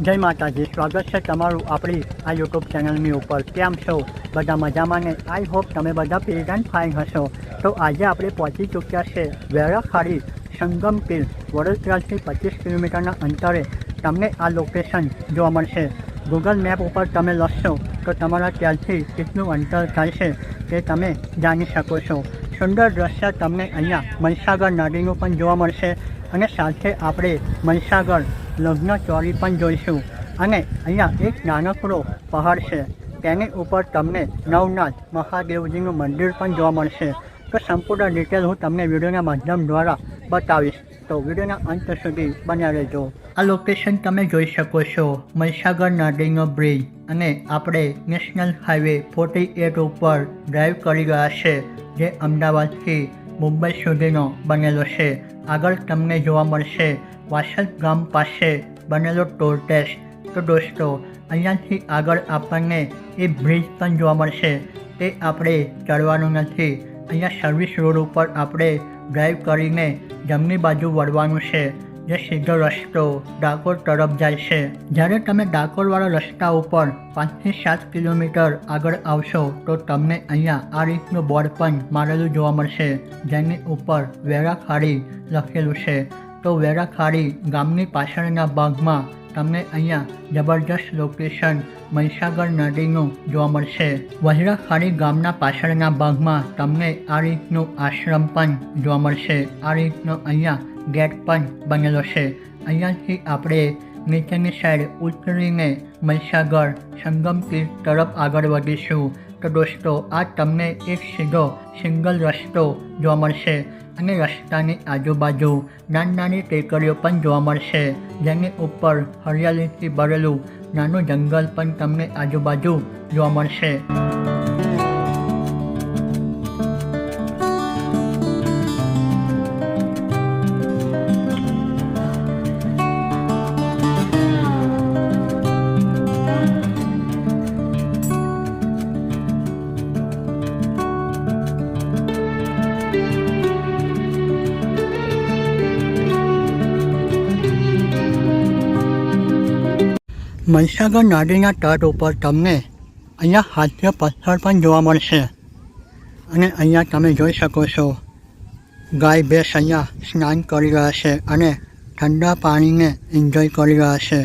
જય માતાજી, સ્વાગત છે તમારું આપણી આ યુટ્યુબ ચેનલની ઉપર. કેમ છો? બધા મજામાં ને? આઈ હોપ તમે બધા એન્ડ ફાઇન હશો. તો આજે આપણે પહોંચી ચૂક્યા છે વેરાખાડી સંગમ પીર વડોદરાથી પચીસ કિલોમીટરના અંતરે. તમને આ લોકેશન જોવા મળશે. ગૂગલ મેપ ઉપર તમે લખશો, તો તમારા ત્યાંથી કેટલું અંતર થાય છે તે તમે જાણી શકો છો. સુંદર દ્રશ્ય તમને અહીંયા મહીસાગર નદીનું પણ જોવા મળશે. અને સાથે આપણે મહીસાગર લગ્ન ચોરી પણ જોઈશું. અને અહીંયા એક નાનકડો પહાડ છે. તેની ઉપર તમને નવનાથ મહાદેવજીનું મંદિર પણ જોવા મળશે. તો સંપૂર્ણ ડિટેલ હું તમને વિડીયોના માધ્યમ દ્વારા બતાવીશ. તો વિડીયોના અંત સુધી બન્યા રહેજો. આ લોકેશન તમે જોઈ શકો છો. મહીસાગર નદીનો બ્રિજ અને આપણે નેશનલ હાઈવે ફોર્ટી એટ ઉપર ડ્રાઈવ કરી રહ્યા છે. જે અમદાવાદથી મુંબઈ સુધીનો બનેલો છે. આગળ તમને જોવા મળશે વાસદ ગામ પાસે બનેલો ટોલ ટેક્સ તો દોસ્તો, અહીંયાથી આગળ આપણને એ બ્રિજ પણ જોવા મળશે. તે આપણે ચડવાનું નથી. અહીંયા સર્વિસ રોડ ઉપર આપણે ડ્રાઈવ કરીને જમણી બાજુ વળવાનું છે. જે સીધો રસ્તો ડાકોર તરફ જાય છે. જ્યારે તમે ડાકોરવાળા રસ્તા ઉપર પાંચથી સાત કિલોમીટર આગળ આવશો, તો તમને અહીંયા આ રીતનું બોર્ડ પણ મારેલું જોવા મળશે, જેની ઉપર વેરાખાડી લખેલું છે. તો વેરાખાડી ગામની પાછળના ભાગમાં તમને અહીંયા જબરજસ્ત લોકેશન મહીસાગર નદીનું જોવા મળશે. વજરાખાડી ગામના પાછળના ભાગમાં તમને આ રીતનું આશ્રમ પણ જોવા મળશે. આ રીતનો અહીંયા ગેટ પણ બનેલો છે. અહીંયાથી આપણે નીચેની સાઈડ ઉતરીને મહીસાગર સંગમ તીર્થ તરફ આગળ વધીશું. તો દોસ્તો, આ તમને એક સીધો સિંગલ રસ્તો જોવા મળશે અને રસ્તાની આજુબાજુ નાની નાની ટેકરીઓ પણ જોવા મળશે. જેની ઉપર હરિયાળીથી ભરેલું નાનું જંગલ પણ તમને આજુબાજુ જોવા મળશે. મહીસાગર નદીના તટ ઉપર તમને અહીંયા હાથીય પથ્થર પણ જોવા મળશે. અને અહીંયા તમે જોઈ શકો છો, ગાય ભેંસ અહીંયા સ્નાન કરી રહ્યા છે અને ઠંડા પાણીને એન્જોય કરી રહ્યા છે.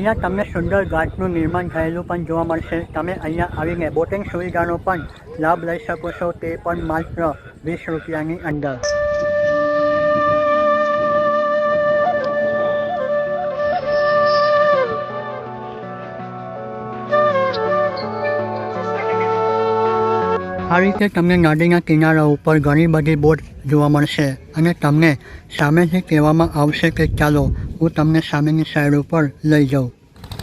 અહીંયા તમને સુંદર ઘાટનું નિર્માણ થયેલું પણ જોવા મળશે. તમે અહીંયા આવીને બોટિંગ સુવિધાનો પણ લાભ લઈ શકો છો. તે પણ માત્ર વીસ રૂપિયાની અંદર. આ રીતે તમને નદીના કિનારા ઉપર ઘણી બધી બોટ જોવા મળશે અને તમને સામેથી કહેવામાં આવશે કે ચાલો, હું તમને સામેની સાઈડ ઉપર લઈ જાઉં.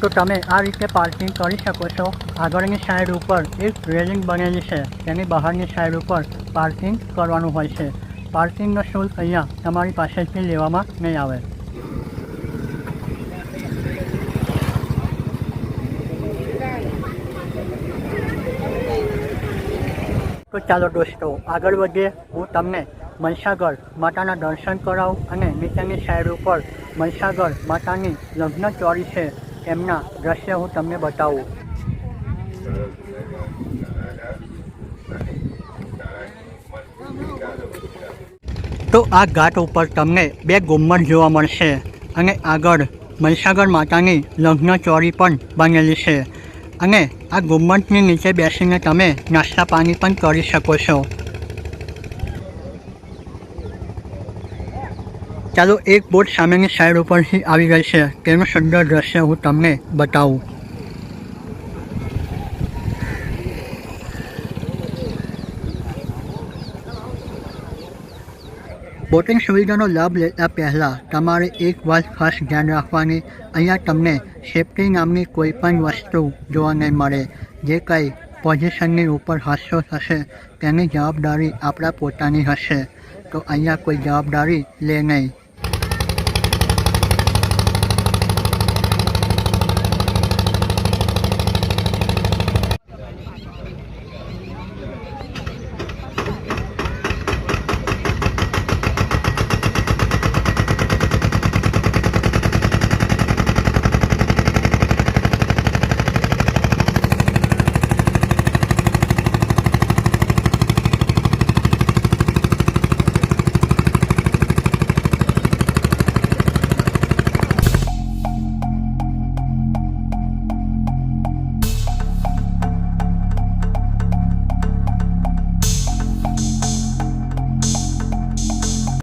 તો તમે આ રીતે પાર્કિંગ કરી શકો છો. આગળની સાઈડ ઉપર એક રેલિંગ બનેલી છે. તેની બહારની સાઈડ ઉપર પાર્કિંગ કરવાનું હોય છે. પાર્કિંગનો શુલ્ક અહીંયા તમારી પાસેથી લેવામાં નહીં આવે. ચાલો દોસ્તો, આગળ વધીએ. હું તમને મહીસાગર માતાના દર્શન કરાવું અને નીચેની સાઈડ ઉપર મહીસાગર માતાની લગ્ન ચોરી છે એમના દ્રશ્ય હું તમને બતાવું. તો આ ઘાટ ઉપર તમને બે ગુમ્મટ જોવા મળશે અને આગળ મહીસાગર માતાની લગ્ન ચોરી પણ બનેલી છે. અને આ ગુમ્મટની નીચે બેસીને તમે નાસ્તા પાણી પણ કરી શકો છો. ચાલો એક બોટ સામેની સાઈડ ઉપરથી આવી ગઈ છે. તેનું સુંદર દ્રશ્ય હું તમને બતાવું. બોટિંગ સુવિધાનો લાભ લેતા પહેલાં તમારે એક વાત ખાસ ધ્યાન રાખવાની. અહીંયા તમને સેફટી નામની કોઈ પણ વસ્તુ જોવા નહીં મળે. જે કંઈ પોઝિશનની ઉપર હાસ્યો થશે, તેની જવાબદારી આપણા પોતાની હશે. તો અહીંયા કોઈ જવાબદારી લે નહીં.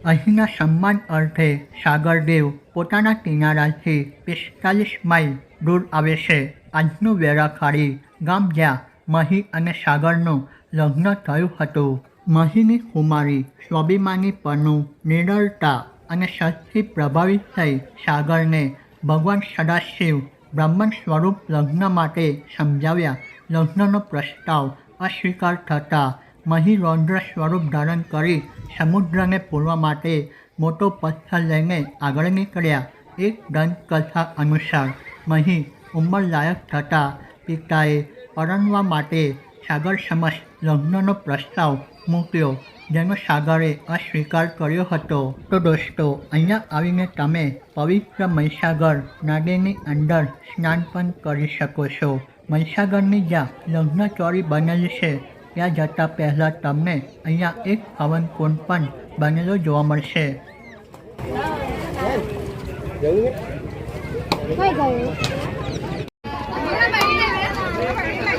અહીંના સન્માન અર્થે સાગરદેવ પોતાના કિનારાથી પિસ્તાલીસ માઇલ દૂર આવે છે. આજનું વેરાખાડી ગામ જ્યાં મહી અને સાગરનું લગ્ન થયું હતું. મહીની કુમારી સ્વાભિમાની પરનું નિડરતા અને સતથી પ્રભાવિત થઈ સાગરને ભગવાન સદાશિવ બ્રાહ્મણ સ્વરૂપ લગ્ન માટે સમજાવ્યા. લગ્નનો પ્રસ્તાવ અસ્વીકાર થતાં મહી રૌદ્ર સ્વરૂપ ધારણ કરી સમુદ્રને પૂરવા માટે મોટો પથ્થર લઈને આગળ નીકળ્યા. એક દંતકથા અનુસાર, મહી ઉંમરલાયક થતાં પિતાએ પરણવા માટે સાગર સમક્ષ લગ્નનો પ્રસ્તાવ મૂક્યો, જેનો સાગરે અસ્વીકાર કર્યો હતો. તો દોસ્તો, અહીંયા આવીને તમે પવિત્ર મહીસાગર નદીની અંદર સ્નાન પણ કરી શકો છો. મહીસાગરની જ્યાં લગ્ન ચોરી બનેલી છે ત્યાં જતાં પહેલાં તમને અહીંયા એક હવન કુંડ પણ બનેલો જોવા મળશે.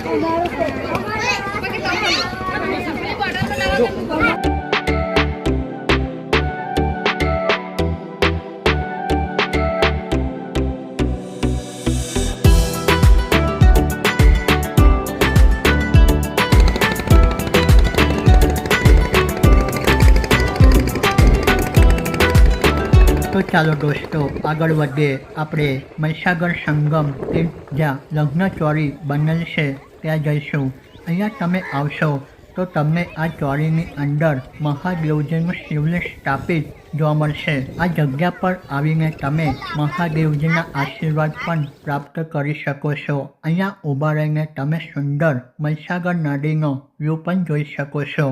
Thank ગયું ચાલો દોસ્તો, આગળ વધીએ. આપણે મહીસાગર સંગમ તીર્થ જ્યાં લગ્ન ચોરી બનેલ છે, ત્યાં જઈશું. અહીંયા તમે આવશો તો તમને આ ચોરીની અંદર મહાદેવજીનું શિવલિંગ સ્થાપિત જોવા મળશે. આ જગ્યા પર આવીને તમે મહાદેવજીના આશીર્વાદ પણ પ્રાપ્ત કરી શકો છો. અહીંયા ઊભા રહીને તમે સુંદર મહીસાગર નદીનો વ્યૂ પણ જોઈ શકો છો.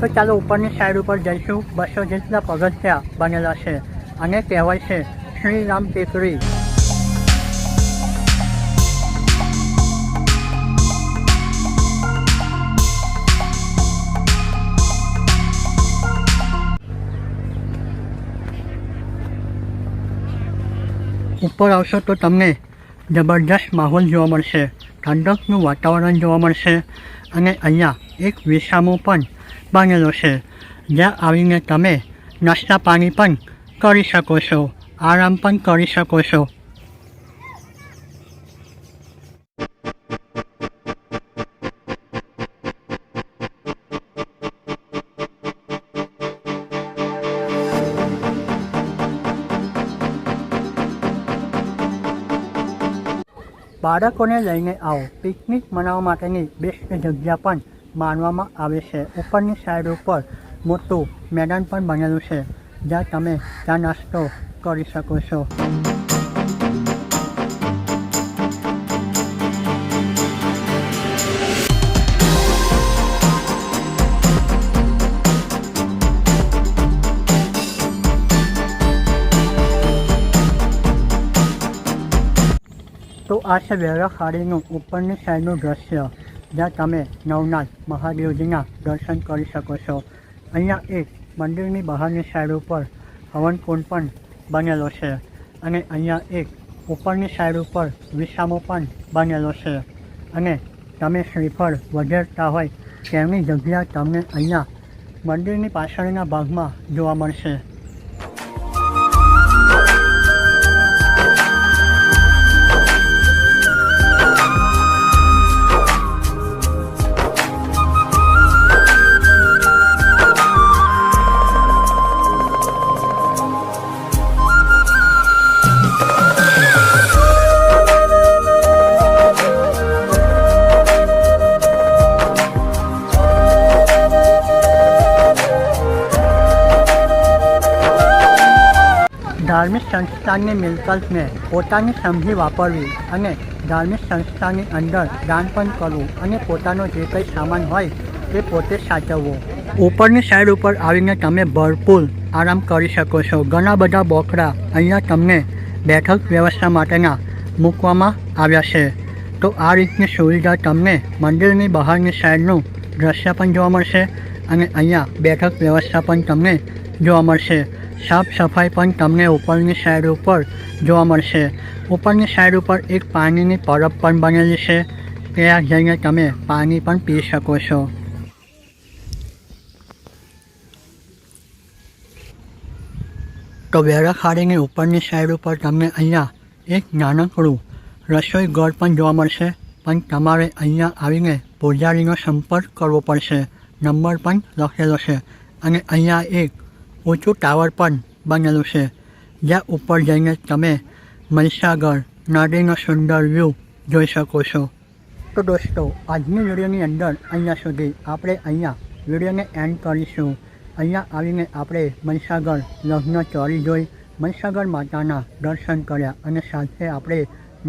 તો ચાલો ઉપરની સાઈડ ઉપર જઈશું. બસો જેટલા પગથિયા બનેલા છે અને કહેવાય છે શ્રીરામ ટેકરી. ઉપર આવશો તો તમને જબરદસ્ત માહોલ જોવા મળશે. ઠંડકનું વાતાવરણ જોવા મળશે. અને અહીંયા એક વિસામો પણ બનેલો છે. જ્યાં આવીને તમે નાસ્તા પાણી પણ કરી શકો છો. આરામ પણ કરી શકો છો. બાળકોને લઈને આવો. પિકનિક મનાવવા માટેની બેસ્ટ જગ્યા પણ માનવામાં આવે છે. ઉપરની સાઈડ ઉપર મોટું મેદાન પણ બનેલું છે, જ્યાં તમે ત્યાં નાસ્તો કરી શકો છો. તો આ છે વેરાખાડીનું ઉપરની સાઈડનું દ્રશ્ય. જ્યાં તમે નવનાથ મહાદેવજીના દર્શન કરી શકો છો. અહીંયા એક મંદિરની બહારની સાઈડ ઉપર હવનકુંડ પણ બનેલો છે અને અહીંયા એક ઉપરની સાઈડ ઉપર વિસામો પણ બનેલો છે. અને તમે શ્રીફળ વગેરતા હોય, તેમની જગ્યા તમને અહીંયા મંદિરની પાછળના ભાગમાં જોવા મળશે. સંસ્થાની મિલકતને પોતાની સમજી વાપરવી અને ધાર્મિક સંસ્થાની અંદર દાન પણ કરવું અને પોતાનો જે કંઈ સામાન હોય તે પોતે સાચવવો. ઉપરની સાઈડ ઉપર આવીને તમે ભરપૂર આરામ કરી શકો છો. ઘણા બધા બોકડા અહીંયા તમને બેઠક વ્યવસ્થા માટેના મૂકવામાં આવ્યા છે. તો આ રીતની સુવિધા તમને મંદિરની બહારની સાઈડનું દ્રશ્ય પણ જોવા મળશે અને અહીંયા બેઠક વ્યવસ્થા પણ તમને જોવા મળશે. સાફ સફાઈ પણ તમને ઉપરની સાઈડ ઉપર જોવા મળશે. ઉપરની સાઈડ ઉપર એક પાણીની પરબ પણ બનેલી છે. ત્યાં જઈને તમે પાણી પણ પી શકો છો. તો વેરા ખાડીની ઉપરની સાઈડ ઉપર તમને અહીંયા એક નાનકડું રસોઈ ઘર પણ જોવા મળશે. પણ તમારે અહીંયા આવીને પૂજારીનો સંપર્ક કરવો પડશે. નંબર પણ લખેલો છે. અને અહીંયા એક ઊંચું ટાવર પણ બનેલું છે. જ્યાં ઉપર જઈને તમે મહીસાગર નદીનો સુંદર વ્યૂ જોઈ શકો છો. તો દોસ્તો, આજની વિડીયોની અંદર અહીંયા સુધી આપણે અહીંયા વિડીયોને એન્ડ કરીશું. અહીંયા આવીને આપણે મહીસાગર લગ્ન ચોરી જોઈ, મહીસાગર માતાના દર્શન કર્યા અને સાથે આપણે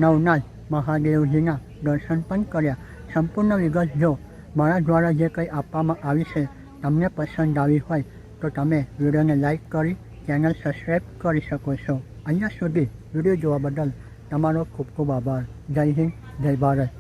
નવનાથ મહાદેવજીના દર્શન પણ કર્યા. સંપૂર્ણ વિગત જો મારા દ્વારા જે કંઈ આપવામાં આવી છે, તમને પસંદ આવી હોય તો તમે વિડીયોને લાઈક કરી, ચેનલ સબસ્ક્રાઈબ કરી શકો છો. અહીંયા સુધી વીડિયો જોવા બદલ તમારો ખૂબ ખૂબ આભાર. જય હિન્દ, જય ભારત.